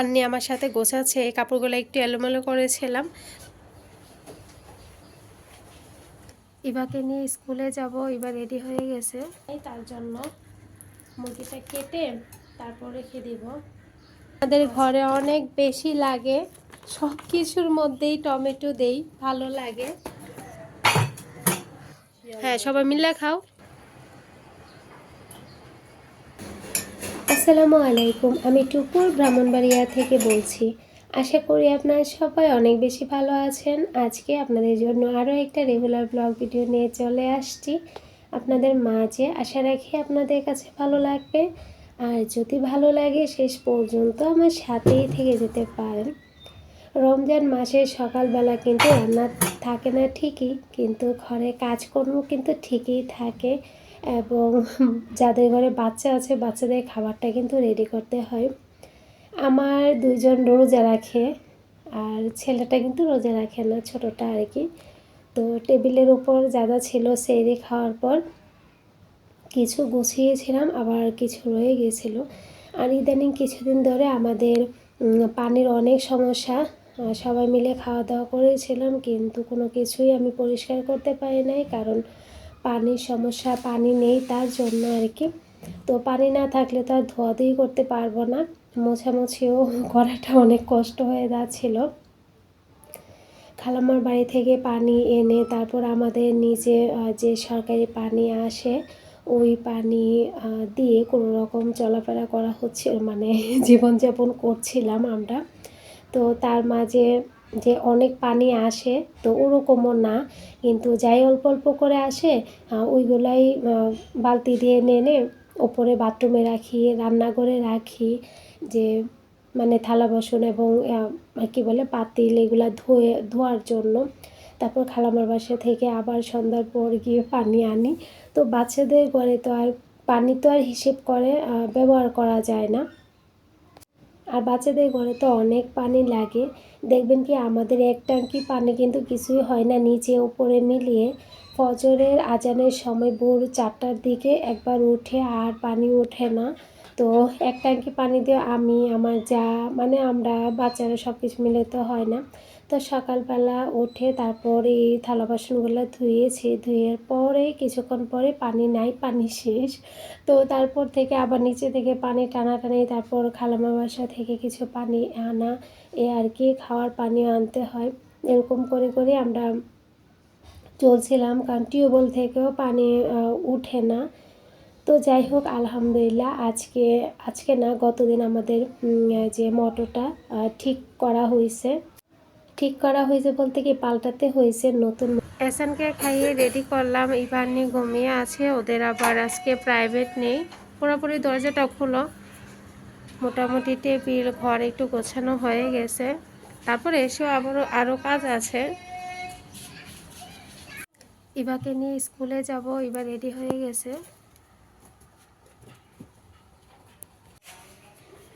ফান্নি আমার সাথে গোছাচ্ছে। এই কাপড়গুলো একটু এলোমেলো করেছিলাম। ইভাকে নিয়ে স্কুলে যাব এবার রেডি হয়ে গেছে। এই তার জন্য মুরগিটা কেটে তারপর রেখে দিব। আমাদের ঘরে অনেক বেশি লাগে সব কিছুর মধ্যেই টমেটো দেই, ভালো লাগে। হ্যাঁ সবাই মিলে খাও। আসসালামু আলাইকুম, আমি টুকুর ব্রাহ্মণবাড়িয়া থেকে বলছি। আশা করি আপনারা সবাই অনেক বেশি ভালো আছেন। আজকে আপনাদের জন্য আরও একটা রেগুলার ব্লগ ভিডিও নিয়ে চলে আসছি। আপনাদের মাঝে আশা রাখি আপনাদের কাছে ভালো লাগবে। আর যদি ভালো লাগে, শেষ পর্যন্ত আমার সাথেই থেকে যেতে পারেন। রমজান মাসের সকালবেলা কিন্তু রান্না থাকে না ঠিকই, কিন্তু ঘরে কাজকর্ম কিন্তু ঠিকই থাকে। এবং যাদের ঘরে বাচ্চা আছে, বাচ্চাদের খাবারটা কিন্তু রেডি করতে হয়। আমার দুইজন রোজা রাখে আর ছেলেটা কিন্তু রোজা রাখে না, ছোটোটা আর কি। তো টেবিলের উপর যা যা ছিল সেরে খাওয়ার পর কিছু গুছিয়েছিলাম, আবার কিছু রয়ে গিয়েছিল। আর ইদানিং কিছুদিন ধরে আমাদের পানির অনেক সমস্যা সবাই মিলে খাওয়া দাওয়া করেছিলাম, কিন্তু কোনো কিছুই আমি পরিষ্কার করতে পারি নাই, কারণ পানির সমস্যা, পানি নেই তার জন্য আর কি। তো পানি না থাকলে তো আর ধোয়াধুয়ি করতে পারব না। মোছামুছিও করাটা অনেক কষ্ট হয়ে যাচ্ছিল। খালাম্মার বাড়ি থেকে পানি এনে তারপর আমাদের নিজে যে সরকারি পানি আসে, ওই পানি দিয়ে কোনো রকম চলাফেরা করা হচ্ছে মানে জীবনযাপন করছিলাম আমরা। তো তার মাঝে যে অনেক পানি আসে, তো ওরকমও না। কিন্তু যাই অল্প অল্প করে আসে ওইগুলাই বালতি দিয়ে এনে ওপরে বাথরুমে রাখি, রান্নাঘরে রাখি। যে মানে থালা বাসন এবং কি বলে, পাতিল এগুলো ধুয়ে, ধোয়ার জন্য। তারপর খালামার বাসা থেকে আবার সন্ধ্যার পর গিয়ে পানি আনি। তো বাচ্চাদের ঘরে তো আর পানি তো আর হিসেব করে ব্যবহার করা যায় না। আর বাচ্চাদের ঘরে তো অনেক পানি লাগে। দেখবেন কি, আমাদের এক ট্যাঙ্কি পানি কিন্তু কিছুই হয় না। নিচে, উপরে মিলিয়ে ফজরের আজানের সময় ভোর চারটার দিকে একবার উঠে আর পানি ওঠে না। তো এক ট্যাঙ্কি পানি দিয়ে আমি, আমার যা মানে আমরা বাচ্চারা সব কিছু মিলে তো হয় না। তো সকালবেলা উঠে তারপরে এই থালা বাসনগুলো ধুয়েছি ধুয়ের পরে কিছুক্ষণ পরে পানি নাই, পানি শেষ। তো তারপর থেকে আবার নিচে থেকে পানি টানাটানি, তারপর খালামা বাসা থেকে কিছু পানি আনা, এ আর কি, খাওয়ার পানিও আনতে হয়। এরকম করে করে আমরা চলছিলাম, কারণ টিউবওয়েল থেকেও পানি উঠে না। তো যাই হোক, আলহামদুলিল্লাহ আজকে আজকে না, গতদিন আমাদের যে মোটরটা ঠিক করা হয়েছে। ঠিক করা হয়েছে বলতে কি পাল্টাতে হয়েছে নতুন এসানকে খাইয়ে রেডি করলাম, ইভানি ঘুমিয়ে আছে, ওদের আবার আজকে প্রাইভেট নেই। পুরোপুরি দরজাটা খুলো। মোটামুটি টেবিল, ঘর একটু গোছানো হয়ে গেছে। তারপরে এসেও আবারও আরও কাজ আছে। ইভাকে নিয়ে স্কুলে যাব এবার রেডি হয়ে গেছে।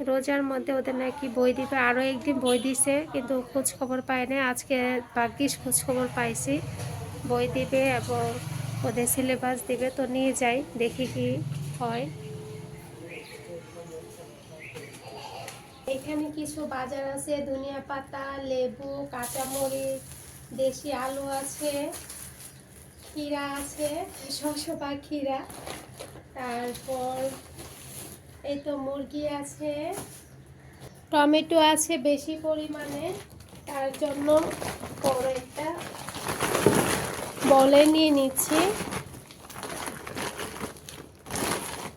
রোজার মধ্যে ওদের নাকি বই দিবে। আরও একদিন বই দিছে, কিন্তু খোঁজ খবর পাই না আজকে ভাগ্যিস খোঁজ খবর পাইছি। বই দিবে এবং ওদের সিলেবাস দিবে, তো নিয়ে যাই, দেখি কি হয়। এখানে কিছু বাজার আছে, ধনিয়া পাতা, লেবু, কাঁচামরিচ, দেশি আলু আছে, ক্ষীরা আছে শসা ক্ষীরা। তারপর এই তো মুরগি আছে, টমেটো আছে বেশি পরিমাণে, তার জন্য বড় একটা বলে নিয়ে নিচ্ছি।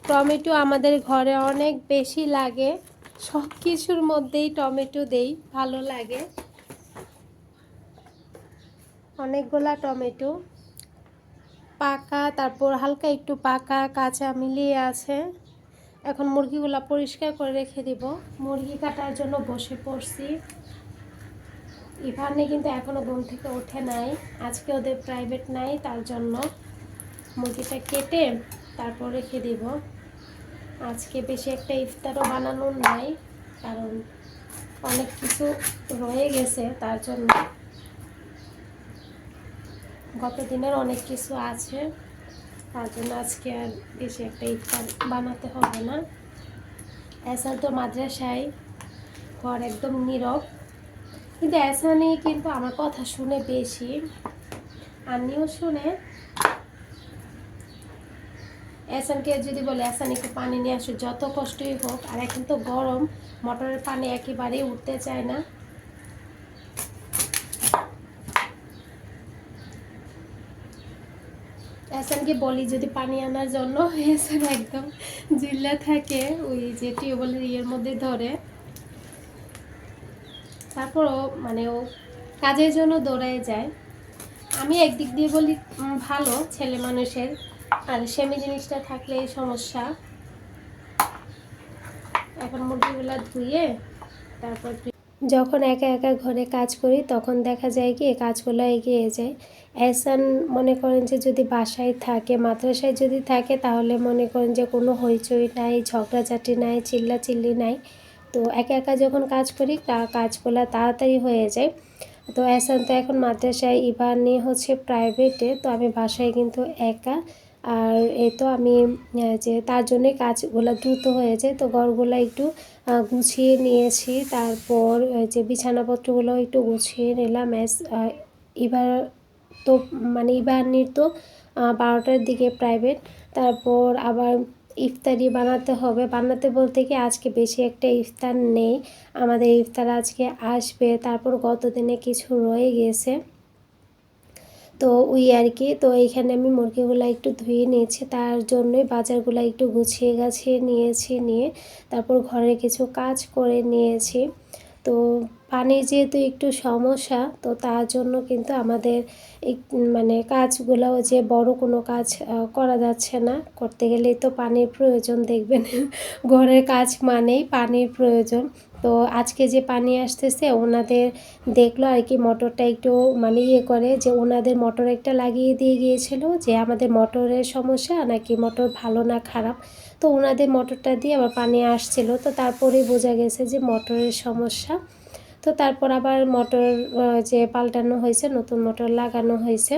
টমেটো আমাদের ঘরে অনেক বেশি লাগে, সব কিছুর মধ্যেই টমেটো দেই, ভালো লাগে। অনেকগুলা টমেটো, পাকা, তারপর হালকা একটু পাকা, কাঁচা মিলিয়ে আছে। এখন মুরগিগুলা পরিষ্কার করে রেখে দিব। মুরগি কাটার জন্য বসে পড়ছি। ইভানে কিন্তু এখনও ঘুম থেকে ওঠে নাই। আজকে ওদের প্রাইভেট নাই, তার জন্য মুরগিটা কেটে তারপর রেখে দিব। আজকে বেশি একটা ইফতারও বানানো নাই, কারণ অনেক কিছু রয়ে গেছে তার জন্য। গত দিনের অনেক কিছু আছে। তার জন্য আজকে আর বেশি একটা ইফতার বানাতে হবে না। এসা তো মাদ্রাসায় ঘর একদম নীরব। কিন্তু এসানি কিন্তু আমার কথা শুনে বেশি আন্নিও শুনে। এসানকে যদি বলে এসান একটু পানি নিয়ে আসো, যত কষ্টই হোক, আর এখন তো গরম, মোটরের পানি একেবারেই উঠতে চায় না। এসানকে বলি যদি পানি আনার জন্য এসান একদম জিল্লা থাকে, ওই যে টিউবওয়েলের ইয়ের মধ্যে ধরে। তারপরও মানে ও কাজের জন্য দৌড়ায় যায়। আমি একদিক দিয়ে বলি ভালো ছেলে মানুষের, আর সেমি জিনিসটা থাকলে সমস্যা। এখন মুরগিগুলো ধুয়ে তারপর যখন একা একা ঘরে কাজ করি, তখন দেখা যায় কি, কাজগুলো এগিয়ে যায়। এহসান মনে করেন যে, যদি বাসায় থাকে, মাদ্রাসায় যদি থাকে, তাহলে মনে করেন যে, কোনো হইচই নাই, ঝগড়াঝাটি নাই, চিল্লাচিল্লি নাই। তো একা একা যখন কাজ করি কা- কাজগুলো তাড়াতাড়ি হয়ে যায়। তো এহসান তো এখন মাদ্রাসায় ইবার নিয়ে হচ্ছে প্রাইভেটে তো আমি বাসায় কিন্তু একা। আর এই তো আমি যে, তার জন্যে কাজগুলো দ্রুত হয়ে যায়। তো ঘরগুলো একটু গুছিয়ে নিয়েছি। তারপর যে বিছানাপত্রগুলো একটু গুছিয়ে নিলাম। আহ, এবার তো মানে ইবানির তো বারোটার দিকে প্রাইভেট তারপর আবার ইফতারি বানাতে হবে। বানাতে বলতে কি আজকে বেশি একটা ইফতার নেই। আমাদের ইফতার আজকে আসবে। তারপর গত দিনে কিছু রয়ে গেছে। তো ওই আর কি তো এইখানে আমি মুরগিগুলো একটু ধুয়ে নিয়েছি, তার জন্যই বাজারগুলো একটু গুছিয়ে গাছিয়ে নিয়েছি নিয়ে তারপর ঘরে কিছু কাজ করে নিয়েছি। তো পানির যেহেতু একটু সমস্যা, তো তার জন্য কিন্তু আমাদের মানে কাজগুলো যে বড় কোনো কাজ করা যাচ্ছে না। করতে গেলেই তো পানির প্রয়োজন, দেখবেন। ঘরের কাজ মানেই পানির প্রয়োজন। তো আজকে যে পানি আসতেছে, ওনাদের দেখল আর কি মোটরটা একটু মানে ইয়ে করে যে ওনাদের মোটর একটা লাগিয়ে দিয়ে গিয়েছিল যে আমাদের মোটরের সমস্যা নাকি মোটর ভালো না খারাপ। তো ওনাদের মোটরটা দিয়ে আবার পানি আসছিল। তো তারপরেই বোঝা গেছে যে মোটরের সমস্যা। তো তারপর আবার মোটর যে পাল্টানো হয়েছে, নতুন মোটর লাগানো হয়েছে।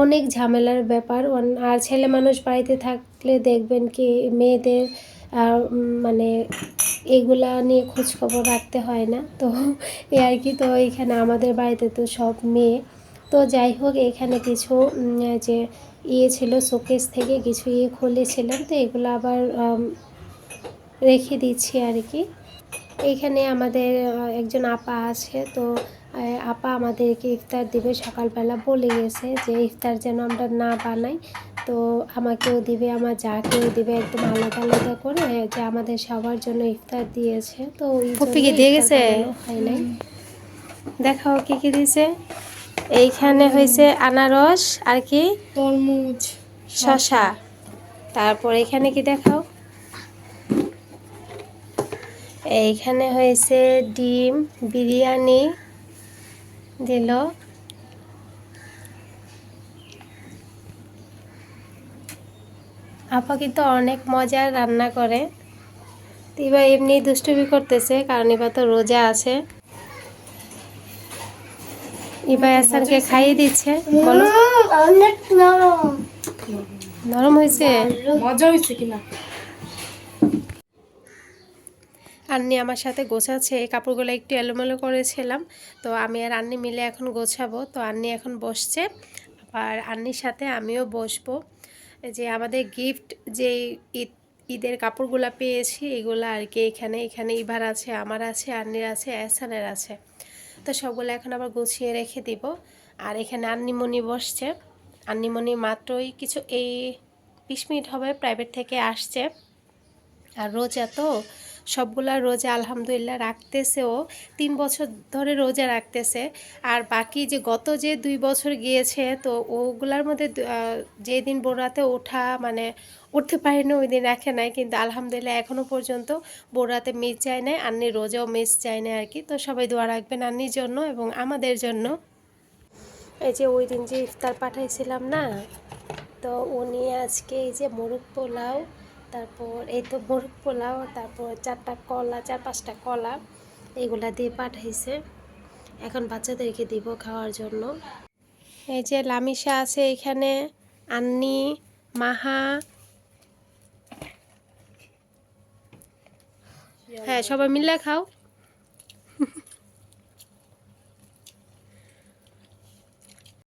অনেক ঝামেলার ব্যাপার। আর ছেলে মানুষ বাড়িতে থাকলে দেখবেন কি মেয়েদের উম, মানে এগুলা নিয়ে খোঁজখবর রাখতে হয় না। তো এই আর কি তো এখানে আমাদের বাড়িতে তো সব মেয়ে। তো যাই হোক এখানে কিছু যে ইয়ে ছিল শোকেস থেকে কিছু ইয়ে খুলেছিলাম। তো এগুলো আবার রেখে দিচ্ছি আর কি। এইখানে আমাদের একজন আপা আছে। তো আপা আমাদেরকে ইফতার দিবে সকালবেলা বলে গেছে যে ইফতার যেন আমরা না বানাই। তো আমাকেও দিবে আমার যাকেও দিবে একদম আলাদা আলাদা করে যে আমাদের সবার জন্য ইফতার দিয়েছে। তো ওই ফুপি কি দিয়ে গেছে? হয় নাই। দেখাও কি কি দিয়েছে। এইখানে হয়েছে আনারস আর কি? তরমুজ শশা তারপর এখানে কি দেখাও? এইখানে হয়েছে ডিম বিরিয়ানি দিল। আপা কিন্তু অনেক মজার রান্না করে। তো এবার এমনি দুষ্টুমি করতেছে কারণ এবার তো রোজা আছে। এবার আসানকে খাইয়ে দিচ্ছে। বলো। অনেক নরম নরম হয়েছে? মজা হয়েছে কিনা? আন্নি আমার সাথে গোছাচ্ছে। এই কাপড়গুলো একটু এলোমেলো করেছিলাম। তো আমি আর আন্নি মিলে এখন গোছাবো। তো আন্নি এখন বসছে। আবার আন্নির সাথে আমিও বসবো। যে আমাদের গিফট যে ঈদ, ঈদের কাপড়গুলো পেয়েছি, এগুলো আর কি এখানে এখানে ইভার আছে, আমার আছে, আন্নির আছে এহসানের আছে। তো সবগুলো এখন আবার গুছিয়ে রেখে দিব। আর এখানে আন্নিমণি বসছে। আন্নিমণি মাত্রই কিছু, এই বিশ মিনিট হবে প্রাইভেট থেকে আসছে। আর রোজা তো সবগুলা রোজা আলহামদুলিল্লাহ রাখতেছেও, তিন বছর ধরে রোজা রাখতেছে। আর বাকি যে গত যে দুই বছর গিয়েছে, তো ওগুলার মধ্যে যেদিন বোরাতে ওঠা মানে উঠতে পারিনি ওই দিন রাখে নাই। কিন্তু আলহামদুলিল্লাহ এখনও পর্যন্ত বোরাতে মিস যায় নাই, আন্নি রোজাও মিস যায় না আর কি তো সবাই দোয়া রাখবেন আন্নির জন্য এবং আমাদের জন্য। এই যে ওই দিন যে ইফতার পাঠাইছিলাম না, তো উনি আজকে এই যে মোরগ পোলাও তারপর এই তো মোরগ পোলাও, তারপর চারটা কলা, চার পাঁচটা কলা, এগুলা দিয়ে পাঠাইছে। এখন বাচ্চাদেরকে দিব খাওয়ার জন্য। এই যে লামিশা আছে এখানে, আন্নি, মাহা। হ্যাঁ সবাই মিলে খাও।